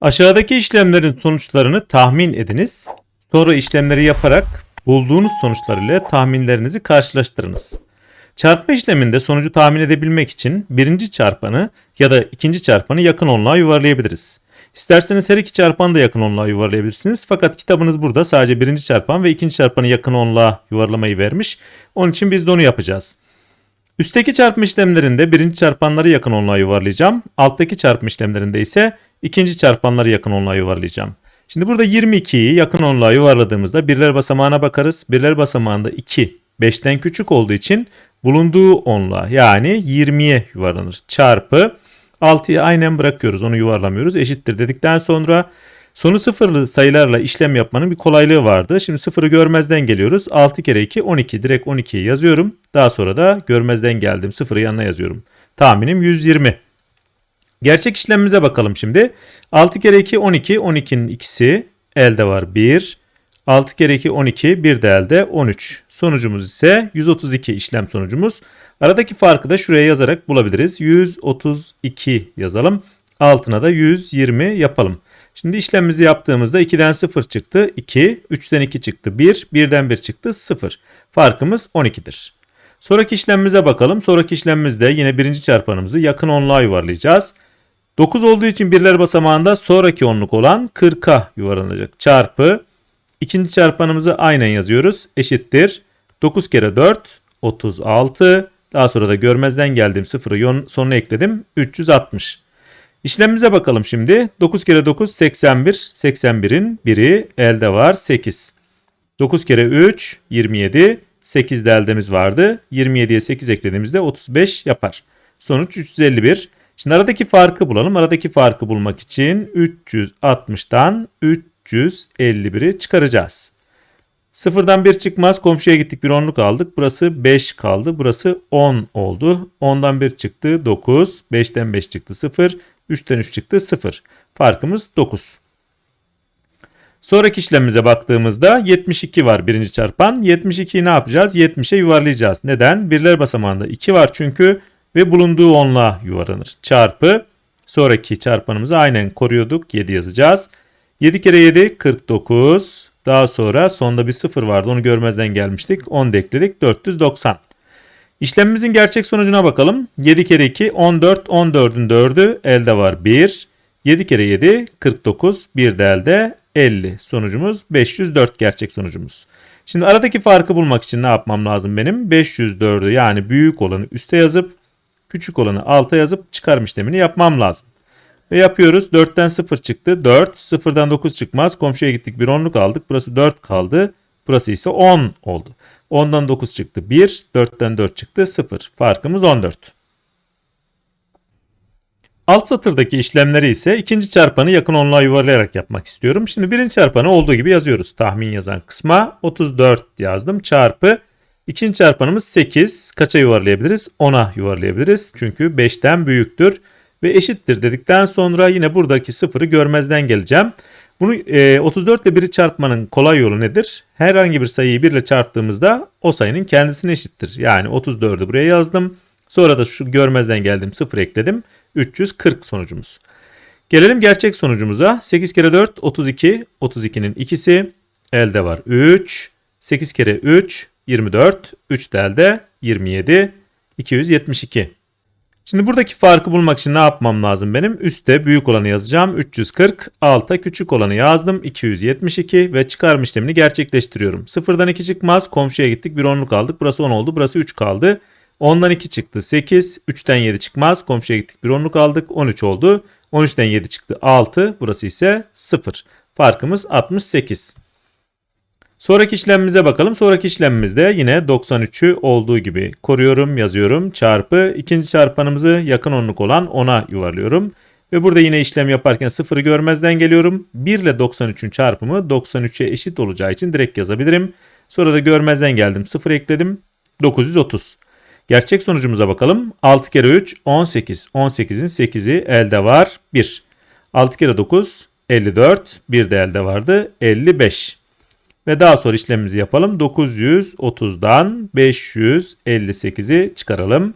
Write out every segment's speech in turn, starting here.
Aşağıdaki işlemlerin sonuçlarını tahmin ediniz. Sonra işlemleri yaparak bulduğunuz sonuçlar ile tahminlerinizi karşılaştırınız. Çarpma işleminde sonucu tahmin edebilmek için birinci çarpanı ya da ikinci çarpanı yakın onluğa yuvarlayabiliriz. İsterseniz her iki çarpanı da yakın onluğa yuvarlayabilirsiniz. Fakat kitabınız burada sadece birinci çarpan ve ikinci çarpanı yakın onluğa yuvarlamayı vermiş. Onun için biz de onu yapacağız. Üstteki çarpma işlemlerinde birinci çarpanları yakın onluğa yuvarlayacağım. Alttaki çarpma işlemlerinde ise ikinci çarpanları yakın onluğa yuvarlayacağım. Şimdi burada 22'yi yakın onluğa yuvarladığımızda birler basamağına bakarız. Birler basamağında 2 5'ten küçük olduğu için bulunduğu onluğa yani 20'ye yuvarlanır. Çarpı 6'yı aynen bırakıyoruz onu yuvarlamıyoruz. Eşittir dedikten sonra sonu sıfırlı sayılarla işlem yapmanın bir kolaylığı vardı. Şimdi sıfırı görmezden geliyoruz. 6 kere 2 12 direkt 12'yi yazıyorum. Daha sonra da görmezden geldim sıfırı yanına yazıyorum. Tahminim 120. Gerçek işlemimize bakalım şimdi. 6 kere 2 12. 12'nin ikisi elde var 1. 6 kere 2 12. Bir de elde 13. Sonucumuz ise 132 işlem sonucumuz. Aradaki farkı da şuraya yazarak bulabiliriz. 132 yazalım. Altına da 120 yapalım. Şimdi işlemimizi yaptığımızda 2'den 0 çıktı 2, 3'ten 2 çıktı 1, 1'den 1 çıktı 0. Farkımız 12'dir. Sonraki işlemimize bakalım. Sonraki işlemimizde yine birinci çarpanımızı yakın onluğa yuvarlayacağız. 9 olduğu için birler basamağında sonraki onluk olan 40'a yuvarlanacak. Çarpı ikinci çarpanımızı aynen yazıyoruz. Eşittir. 9 kere 4 36. Daha sonra da görmezden geldiğim sıfırı sonuna ekledim. 360. İşlemimize bakalım şimdi. 9 kere 9 81. 81'in biri elde var 8. 9 kere 3 27. 8 de eldemiz vardı. 27'ye 8 eklediğimizde 35 yapar. Sonuç 351. Şimdi aradaki farkı bulalım. Aradaki farkı bulmak için 360'tan 351'i çıkaracağız. Sıfırdan 1 çıkmaz. Komşuya gittik bir onluk aldık. Burası 5 kaldı. Burası 10 oldu. 10'dan 1 çıktı 9. 5'ten 5 çıktı 0. 3'ten 3 çıktı 0. Farkımız 9. Sonraki işlemimize baktığımızda 72 var birinci çarpan. 72'yi ne yapacağız? 70'e yuvarlayacağız. Neden? Birler basamağında 2 var çünkü ve bulunduğu onluğa yuvarlanır. Çarpı sonraki çarpanımızı aynen koruyorduk. 7 yazacağız. 7 kere 7 49. Daha sonra sonda bir 0 vardı. Onu görmezden gelmiştik. 10 da ekledik. 490. İşlemimizin gerçek sonucuna bakalım. 7 kere 2 14. 14'ün 4'ü elde var 1. 7 kere 7 49. Bir de elde 50. Sonucumuz 504 gerçek sonucumuz. Şimdi aradaki farkı bulmak için ne yapmam lazım benim? 504'ü yani büyük olanı üste yazıp küçük olanı alta yazıp çıkarım işlemini yapmam lazım. Ve yapıyoruz. 4'ten 0 çıktı. 4. 0'dan 9 çıkmaz. Komşuya gittik. Bir onluk aldık. Burası 4 kaldı. Burası ise 10 oldu. 10'dan 9 çıktı. 1. 4'ten 4 çıktı. 0. Farkımız 14. Alt satırdaki işlemleri ise ikinci çarpanı yakın onluğa yuvarlayarak yapmak istiyorum. Şimdi birinci çarpanı olduğu gibi yazıyoruz. Tahmin yazan kısma 34 yazdım. Çarpı ikinci çarpanımız 8. Kaça yuvarlayabiliriz? 10'a yuvarlayabiliriz. Çünkü 5'ten büyüktür ve eşittir dedikten sonra yine buradaki sıfırı görmezden geleceğim. Bunu e, 34 ile 1'i çarpmanın kolay yolu nedir? Herhangi bir sayıyı 1 ile çarptığımızda o sayının kendisine eşittir. Yani 34'ü buraya yazdım. Sonra da şu görmezden geldim 0 ekledim. 340 sonucumuz. Gelelim gerçek sonucumuza. 8 kere 4 32. 32'nin ikisi elde var 3. 8 kere 3 24. 3 de elde 27. 272. Şimdi buradaki farkı bulmak için ne yapmam lazım benim? Üste büyük olanı yazacağım. 340. Alta küçük olanı yazdım. 272 ve çıkarma işlemini gerçekleştiriyorum. Sıfırdan 2 çıkmaz. Komşuya gittik. Bir onluk aldık. Burası 10 oldu. Burası 3 kaldı. 10'dan 2 çıktı 8. 3'ten 7 çıkmaz. Komşuya gittik. Bir onluk aldık. 13 oldu. 13'ten 7 çıktı 6. Burası ise 0. Farkımız 68. Sonraki işlemimize bakalım. Sonraki işlemimizde yine 93'ü olduğu gibi koruyorum, yazıyorum. Çarpı ikinci çarpanımızı yakın onluk olan 10'a yuvarlıyorum. Ve burada yine işlem yaparken 0'ı görmezden geliyorum. 1 ile 93'ün çarpımı 93'e eşit olacağı için direkt yazabilirim. Sonra da görmezden geldim. 0 ekledim. 930. Gerçek sonucumuza bakalım. 6 kere 3 18. 18'in 8'i elde var 1. 6 kere 9 54. Bir de elde vardı 55. Ve daha sonra işlemimizi yapalım. 930'dan 558'i çıkaralım.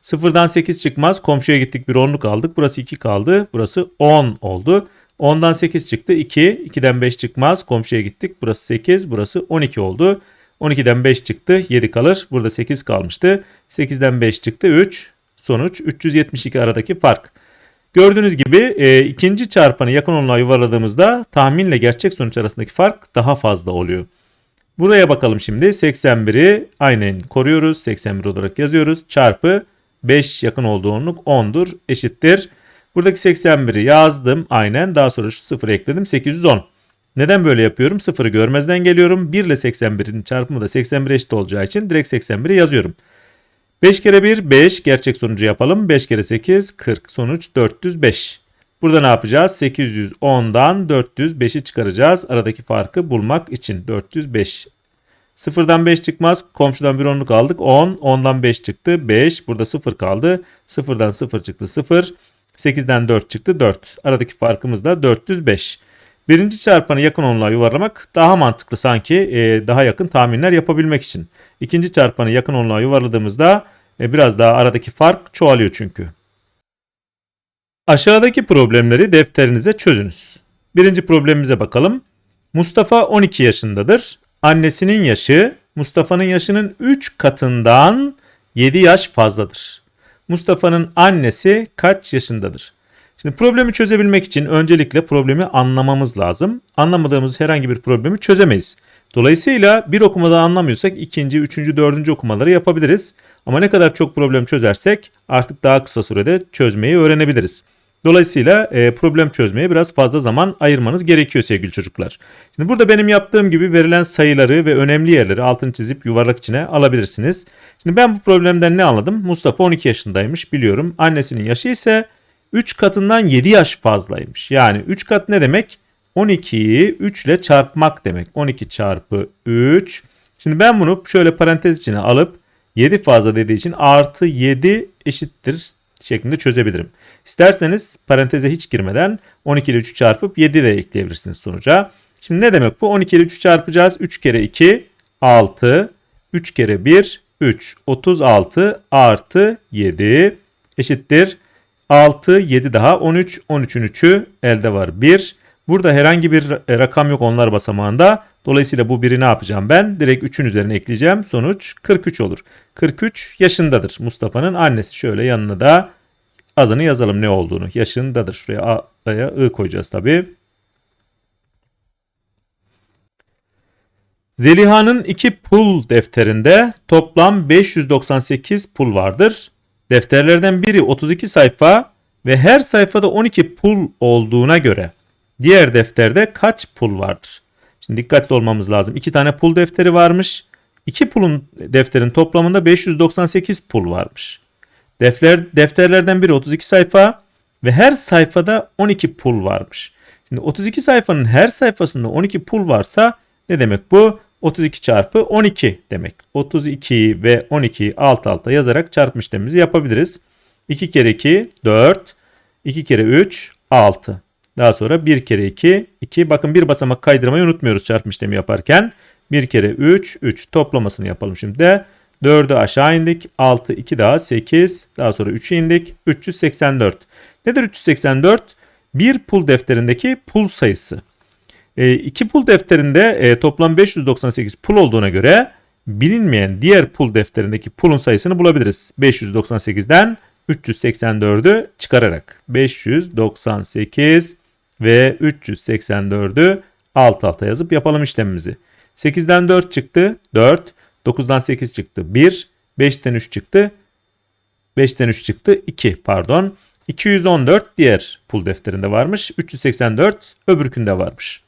Sıfırdan 8 çıkmaz. Komşuya gittik bir onluk aldık. Burası 2 kaldı. Burası 10 oldu. 10'dan 8 çıktı 2. 2'den 5 çıkmaz. Komşuya gittik. Burası 8. Burası 12 oldu. 12'den 5 çıktı. 7 kalır. Burada 8 kalmıştı. 8'den 5 çıktı. 3. Sonuç 372 aradaki fark. Gördüğünüz gibi e, ikinci çarpanı yakın onluğa yuvarladığımızda tahminle gerçek sonuç arasındaki fark daha fazla oluyor. Buraya bakalım şimdi. 81'i aynen koruyoruz. 81 olarak yazıyoruz. Çarpı 5 yakın olduğu onluk 10'dur. Eşittir. Buradaki 81'i yazdım aynen. Daha sonra şu 0 ekledim. 810. Neden böyle yapıyorum? 0'ı görmezden geliyorum. 1 ile 81'in çarpımı da 81 eşit olacağı için direkt 81'i yazıyorum. 5 kere 1 5 gerçek sonucu yapalım. 5 kere 8 40 sonuç 405. Burada ne yapacağız? 810'dan 405'i çıkaracağız. Aradaki farkı bulmak için 405. Sıfırdan 5 çıkmaz. Komşudan bir onluk aldık. 10. 10'dan 5 çıktı. 5. Burada 0 kaldı. Sıfırdan 0 çıktı. 0. 8'den 4 çıktı. 4. Aradaki farkımız da 405. Birinci çarpanı yakın onluğa yuvarlamak daha mantıklı sanki e, daha yakın tahminler yapabilmek için. İkinci çarpanı yakın onluğa yuvarladığımızda e, biraz daha aradaki fark çoğalıyor çünkü. Aşağıdaki problemleri defterinize çözünüz. Birinci problemimize bakalım. Mustafa 12 yaşındadır. Annesinin yaşı Mustafa'nın yaşının 3 katından 7 yaş fazladır. Mustafa'nın annesi kaç yaşındadır? Şimdi problemi çözebilmek için öncelikle problemi anlamamız lazım. Anlamadığımız herhangi bir problemi çözemeyiz. Dolayısıyla bir okumada anlamıyorsak ikinci, üçüncü, dördüncü okumaları yapabiliriz. Ama ne kadar çok problem çözersek artık daha kısa sürede çözmeyi öğrenebiliriz. Dolayısıyla e, problem çözmeye biraz fazla zaman ayırmanız gerekiyor sevgili çocuklar. Şimdi burada benim yaptığım gibi verilen sayıları ve önemli yerleri altını çizip yuvarlak içine alabilirsiniz. Şimdi ben bu problemden ne anladım? Mustafa 12 yaşındaymış biliyorum. Annesinin yaşı ise 3 katından 7 yaş fazlaymış. Yani 3 kat ne demek? 12'yi 3 ile çarpmak demek. 12 çarpı 3. Şimdi ben bunu şöyle parantez içine alıp 7 fazla dediği için artı 7 eşittir şeklinde çözebilirim. İsterseniz paranteze hiç girmeden 12 ile 3'ü çarpıp 7 de ekleyebilirsiniz sonuca. Şimdi ne demek bu? 12 ile 3'ü çarpacağız. 3 kere 2 6. 3 kere 1 3. 36 artı 7 eşittir. 6 7 daha 13. 13'ün 3'ü elde var 1. Burada herhangi bir rakam yok onlar basamağında. Dolayısıyla bu biri ne yapacağım ben? Direkt 3'ün üzerine ekleyeceğim. Sonuç 43 olur. 43 yaşındadır. Mustafa'nın annesi şöyle yanına da adını yazalım ne olduğunu. Yaşındadır. Şuraya A'ya I koyacağız tabi. Zeliha'nın iki pul defterinde toplam 598 pul vardır. Defterlerden biri 32 sayfa ve her sayfada 12 pul olduğuna göre diğer defterde kaç pul vardır? Şimdi dikkatli olmamız lazım. İki tane pul defteri varmış. İki pulun defterin toplamında 598 pul varmış. Defter, defterlerden biri 32 sayfa ve her sayfada 12 pul varmış. Şimdi 32 sayfanın her sayfasında 12 pul varsa ne demek bu? 32 çarpı 12 demek. 32 ve 12'yi alt alta yazarak çarpma işlemimizi yapabiliriz. 2 kere 2 4, 2 kere 3 6. Daha sonra 1 kere 2 2. Bakın bir basamak kaydırmayı unutmuyoruz çarpma işlemi yaparken. 1 kere 3 3 toplamasını yapalım şimdi de. 4'ü aşağı indik. 6 2 daha 8. Daha sonra 3'e indik. 384. Nedir 384? Bir pul defterindeki pul sayısı. E, iki pul defterinde e, toplam 598 pul olduğuna göre bilinmeyen diğer pul defterindeki pulun sayısını bulabiliriz. 598'den 384'ü çıkararak. 598 ve 384'ü alt alta yazıp yapalım işlemimizi. 8'den 4 çıktı 4. 9'dan 8 çıktı 1. 5'ten 3 çıktı. 5'ten 3 çıktı 2 pardon. 214 diğer pul defterinde varmış. 384 öbürkünde varmış.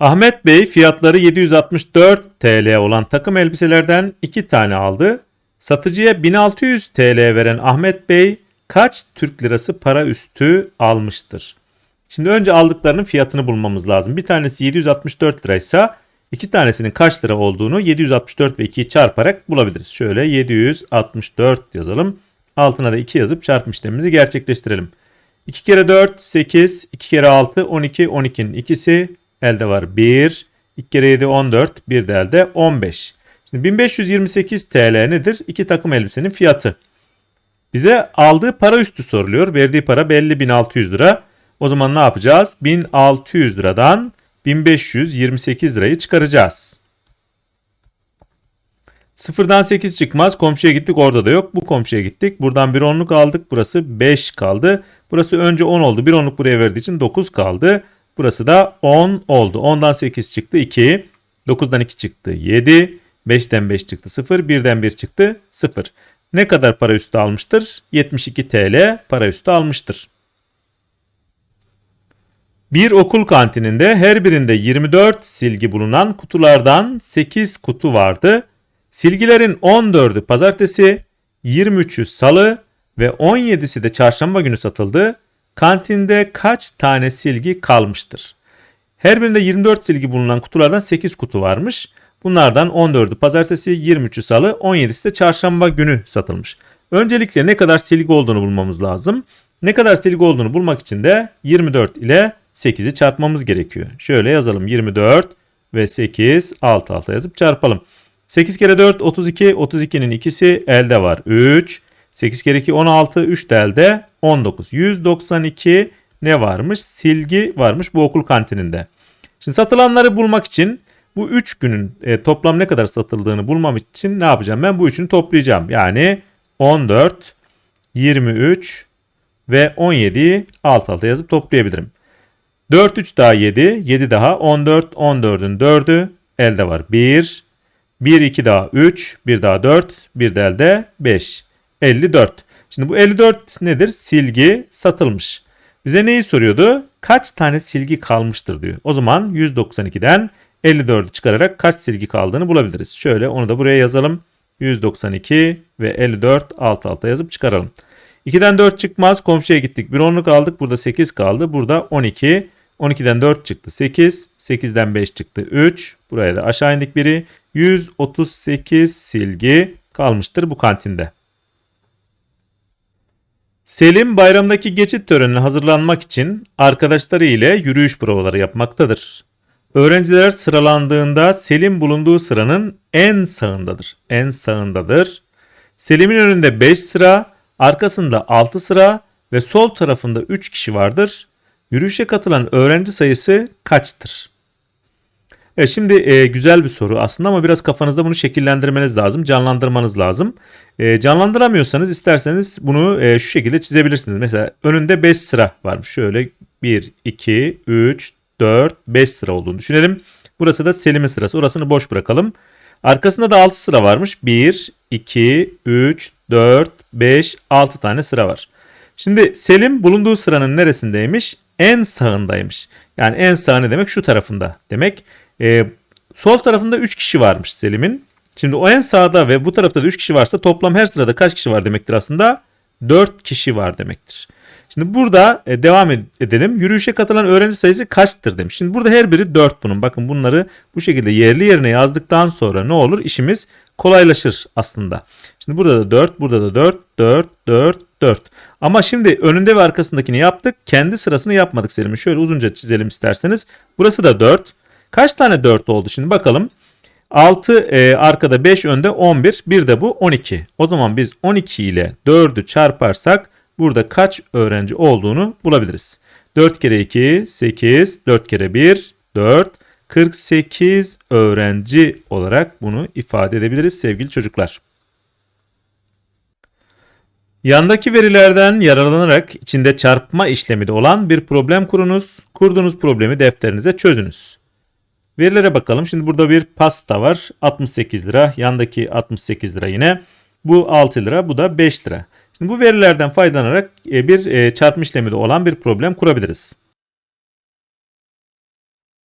Ahmet Bey fiyatları 764 TL olan takım elbiselerden 2 tane aldı. Satıcıya 1600 TL veren Ahmet Bey kaç Türk lirası para üstü almıştır? Şimdi önce aldıklarının fiyatını bulmamız lazım. Bir tanesi 764 liraysa iki tanesinin kaç lira olduğunu 764 ve 2'yi çarparak bulabiliriz. Şöyle 764 yazalım. Altına da 2 yazıp çarpım işlemimizi gerçekleştirelim. 2 kere 4 8, 2 kere 6 12, 12'nin ikisi elde var 1. 2 kere 7 14, bir de elde 15. Şimdi 1528 TL nedir? İki takım elbisenin fiyatı. Bize aldığı para üstü soruluyor. Verdiği para belli 1600 lira. O zaman ne yapacağız? 1600 liradan 1528 lirayı çıkaracağız. Sıfırdan 8 çıkmaz. Komşuya gittik orada da yok. Bu komşuya gittik. Buradan bir onluk aldık. Burası 5 kaldı. Burası önce 10 oldu. Bir onluk buraya verdiği için 9 kaldı. Burası da 10 oldu. 10'dan 8 çıktı 2. 9'dan 2 çıktı 7. 5'ten 5 çıktı 0. 1'den 1 çıktı 0. Ne kadar para üstü almıştır? 72 TL para üstü almıştır. Bir okul kantininde her birinde 24 silgi bulunan kutulardan 8 kutu vardı. Silgilerin 14'ü pazartesi, 23'ü salı ve 17'si de çarşamba günü satıldı. Kantinde kaç tane silgi kalmıştır? Her birinde 24 silgi bulunan kutulardan 8 kutu varmış. Bunlardan 14'ü pazartesi, 23'ü salı, 17'si de çarşamba günü satılmış. Öncelikle ne kadar silgi olduğunu bulmamız lazım. Ne kadar silgi olduğunu bulmak için de 24 ile 8'i çarpmamız gerekiyor. Şöyle yazalım 24 ve 8 alt alta yazıp çarpalım. 8 kere 4 32 32'nin ikisi elde var 3. 8 kere 2 16 3 de elde 19. 192 ne varmış? Silgi varmış bu okul kantininde. Şimdi satılanları bulmak için bu 3 günün e, toplam ne kadar satıldığını bulmam için ne yapacağım? Ben bu üçünü toplayacağım. Yani 14, 23 ve 17'yi alt alta yazıp toplayabilirim. 4 3 daha 7, 7 daha 14, 14'ün 4'ü elde var. 1, 1 2 daha 3, 1 daha 4, 1 de elde 5. 54. Şimdi bu 54 nedir? Silgi satılmış. Bize neyi soruyordu? Kaç tane silgi kalmıştır diyor. O zaman 192'den 54'ü çıkararak kaç silgi kaldığını bulabiliriz. Şöyle onu da buraya yazalım. 192 ve 54 alt alta yazıp çıkaralım. 2'den 4 çıkmaz. Komşuya gittik. Bir onluk aldık. Burada 8 kaldı. Burada 12. 12'den 4 çıktı 8. 8'den 5 çıktı 3. Buraya da aşağı indik biri. 138 silgi kalmıştır bu kantinde. Selim bayramdaki geçit törenine hazırlanmak için arkadaşları ile yürüyüş provaları yapmaktadır. Öğrenciler sıralandığında Selim bulunduğu sıranın en sağındadır. En sağındadır. Selim'in önünde 5 sıra, arkasında 6 sıra ve sol tarafında 3 kişi vardır. Yürüyüşe katılan öğrenci sayısı kaçtır? Evet, şimdi e, güzel bir soru aslında ama biraz kafanızda bunu şekillendirmeniz lazım, canlandırmanız lazım. E, canlandıramıyorsanız isterseniz bunu e, şu şekilde çizebilirsiniz. Mesela önünde 5 sıra varmış. Şöyle 1, 2, 3, 4, 5 sıra olduğunu düşünelim. Burası da Selim'in sırası. Orasını boş bırakalım. Arkasında da 6 sıra varmış. 1, 2, 3, 4, 5, 6 tane sıra var. Şimdi Selim bulunduğu sıranın neresindeymiş? En sağındaymış. Yani en sağ ne demek? Şu tarafında demek. Ee, sol tarafında 3 kişi varmış Selim'in. Şimdi o en sağda ve bu tarafta da 3 kişi varsa toplam her sırada kaç kişi var demektir aslında? 4 kişi var demektir. Şimdi burada e, devam edelim. Yürüyüşe katılan öğrenci sayısı kaçtır demiş. Şimdi burada her biri 4 bunun. Bakın bunları bu şekilde yerli yerine yazdıktan sonra ne olur? İşimiz kolaylaşır aslında. Şimdi burada da 4, burada da 4, 4, 4, 4. Ama şimdi önünde ve arkasındakini yaptık. Kendi sırasını yapmadık Selim'in. Şöyle uzunca çizelim isterseniz. Burası da 4. Kaç tane 4 oldu şimdi bakalım. 6 e, arkada 5 önde 11. Bir de bu 12. O zaman biz 12 ile 4'ü çarparsak burada kaç öğrenci olduğunu bulabiliriz. 4 kere 2 8, 4 kere 1 4, 48 öğrenci olarak bunu ifade edebiliriz sevgili çocuklar. Yandaki verilerden yararlanarak içinde çarpma işlemi de olan bir problem kurunuz. Kurduğunuz problemi defterinize çözünüz. Verilere bakalım. Şimdi burada bir pasta var. 68 lira. Yandaki 68 lira yine. Bu 6 lira. Bu da 5 lira. Şimdi bu verilerden faydalanarak e, bir e, çarpma işlemi de olan bir problem kurabiliriz.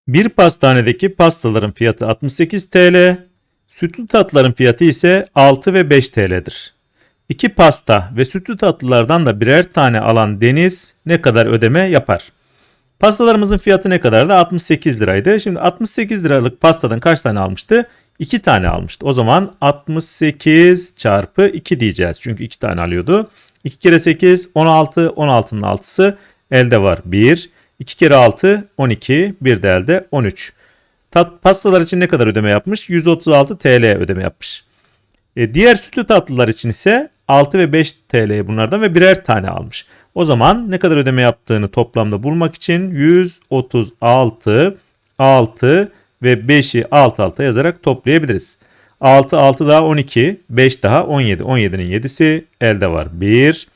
Bir pastanedeki pastaların fiyatı 68 TL, sütlü tatlıların fiyatı ise 6 ve 5 TL'dir. İki pasta ve sütlü tatlılardan da birer tane alan Deniz ne kadar ödeme yapar? Pastalarımızın fiyatı ne kadardı? 68 liraydı. Şimdi 68 liralık pastadan kaç tane almıştı? 2 tane almıştı. O zaman 68 çarpı 2 diyeceğiz. Çünkü 2 tane alıyordu. 2 kere 8 16. 16'nın 6'sı elde var 1. 2 kere 6 12. Bir de elde 13. tat, pastalar için ne kadar ödeme yapmış? 136 TL ödeme yapmış. E, diğer sütlü tatlılar için ise 6 ve 5 TL bunlardan ve birer tane almış. O zaman ne kadar ödeme yaptığını toplamda bulmak için 136, 6 ve 5'i alt alta yazarak toplayabiliriz. 6, 6 daha 12, 5 daha 17. 17'nin 7'si elde var. 1,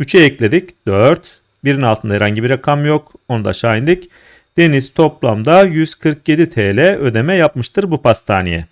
3'e ekledik 4. Birin altında herhangi bir rakam yok. Onu da aşağı indik. Deniz toplamda 147 TL ödeme yapmıştır bu pastaneye.